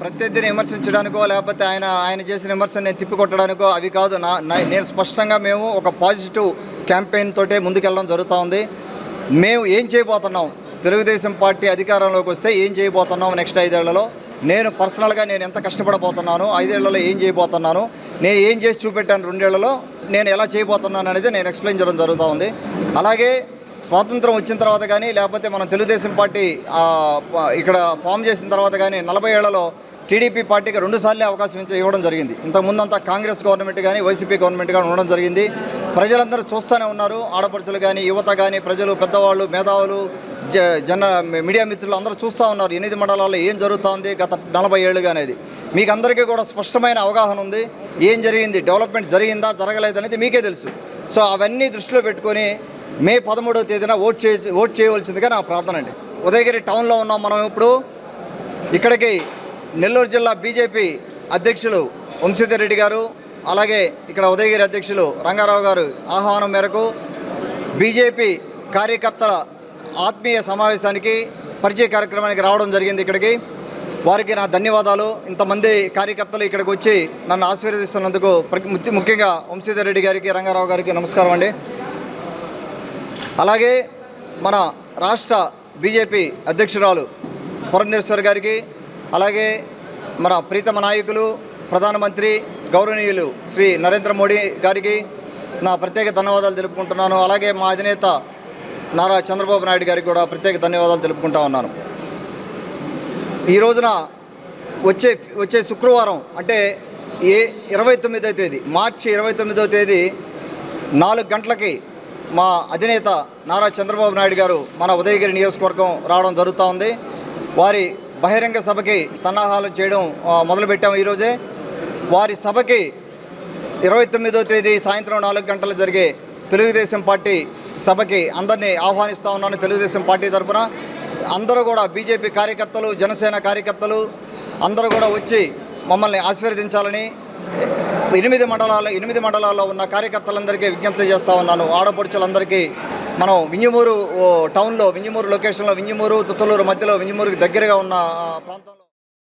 ప్రత్యర్థిని విమర్శించడానికో లేకపోతే ఆయన ఆయన చేసిన విమర్శని తిప్పికొట్టడానికో అవి కాదు. నా నేను స్పష్టంగా మేము ఒక పాజిటివ్ క్యాంపెయిన్ తోటే ముందుకెళ్ళడం జరుగుతూ ఉంది. మేము ఏం చేయబోతున్నాం? తెలుగుదేశం పార్టీ అధికారంలోకి వస్తే ఏం చేయబోతున్నాం నెక్స్ట్ ఐదేళ్ళలో? నేను పర్సనల్గా నేను ఎంత కష్టపడబోతున్నాను? ఐదేళ్ళలో ఏం చేయబోతున్నాను? నేను ఏం చేసి చూపెట్టాను రెండేళ్ళలో? నేను ఎలా చేయబోతున్నాను అనేది నేను ఎక్స్ప్లెయిన్ చేయడం జరుగుతూ ఉంది. అలాగే స్వాతంత్రం వచ్చిన తర్వాత కానీ లేకపోతే మనం తెలుగుదేశం పార్టీ ఇక్కడ ఫామ్ చేసిన తర్వాత కానీ నలభై ఏళ్ళలో టీడీపీ పార్టీకి రెండుసార్లు అవకాశం ఇవ్వడం జరిగింది. ఇంతకుముందంతా కాంగ్రెస్ గవర్నమెంట్ కానీ వైసీపీ గవర్నమెంట్ కానీ ఉండడం జరిగింది. ప్రజలందరూ చూస్తూనే ఉన్నారు. ఆడపడుచులు కానీ యువత కానీ ప్రజలు పెద్దవాళ్ళు మేధావులు జ జన మీడియా మిత్రులు అందరూ చూస్తూ ఉన్నారు. ఎనిమిది మండలాల్లో ఏం జరుగుతోంది గత నలభై ఏళ్ళుగా అనేది. మీకు అందరికీ కూడా స్పష్టమైన అవగాహన ఉంది. ఏం జరిగింది? డెవలప్మెంట్ జరిగిందా? జరగలేదనేది మీకే తెలుసు. సో అవన్నీ దృష్టిలో పెట్టుకొని మే పదమూడవ తేదీన ఓట్ చే ఓట్ చేయవలసిందిగా నా ప్రార్థన అండి. ఉదయగిరి టౌన్లో ఉన్నాం మనం ఇప్పుడు. ఇక్కడికి నెల్లూరు జిల్లా బీజేపీ అధ్యక్షులు వంశీధర్ రెడ్డి గారు అలాగే ఇక్కడ ఉదయగిరి అధ్యక్షులు రంగారావు గారు ఆహ్వానం మేరకు బీజేపీ కార్యకర్తల ఆత్మీయ సమావేశానికి పరిచయ కార్యక్రమానికి రావడం జరిగింది ఇక్కడికి. వారికి నా ధన్యవాదాలు. ఇంతమంది కార్యకర్తలు ఇక్కడికి వచ్చి నన్ను ఆశీర్వదిస్తున్నందుకు ముఖ్యంగా వంశీధర్ రెడ్డి గారికి రంగారావు గారికి నమస్కారం అండి. అలాగే మన రాష్ట్ర బీజేపీ అధ్యక్షురాలు పురంధేశ్వర్ గారికి అలాగే మన ప్రీతమ నాయకులు ప్రధానమంత్రి గౌరవనీయులు శ్రీ నరేంద్ర మోడీ గారికి నా ప్రత్యేక ధన్యవాదాలు తెలుపుకుంటున్నాను. అలాగే మా అధినేత నారా చంద్రబాబు నాయుడు గారికి కూడా ప్రత్యేక ధన్యవాదాలు తెలుపుకుంటా ఉన్నాను. ఈ రోజున వచ్చే వచ్చే శుక్రవారం అంటే ఏ ఇరవై తొమ్మిదో తేదీ మార్చి ఇరవై తొమ్మిదో తేదీ నాలుగు గంటలకి మా అధినేత నారా చంద్రబాబు నాయుడు గారు మన ఉదయగిరి నియోజకవర్గం రావడం జరుగుతూ ఉంది. వారి బహిరంగ సభకి సన్నాహాలు చేయడం మొదలుపెట్టాము ఈరోజే. వారి సభకి ఇరవై తొమ్మిదో తేదీ సాయంత్రం నాలుగు గంటలు జరిగే తెలుగుదేశం పార్టీ సభకి అందరినీ ఆహ్వానిస్తూ ఉన్నాను తెలుగుదేశం పార్టీ తరఫున అందరూ కూడా బీజేపీ కార్యకర్తలు జనసేన కార్యకర్తలు అందరూ కూడా వచ్చి మమ్మల్ని ఆశీర్వదించాలని ఎనిమిది మండలాల ఎనిమిది మండలాల్లో ఉన్న కార్యకర్తలందరికీ విజ్ఞప్తి చేస్తూ ఉన్నాను. ఆడపడుచులందరికీ మనం వింజమూరు టౌన్లో వింజమూరు లొకేషన్లో వింజమూరు తుత్తలూరు మధ్యలో వింజమూరుకి దగ్గరగా ఉన్న ప్రాంతంలో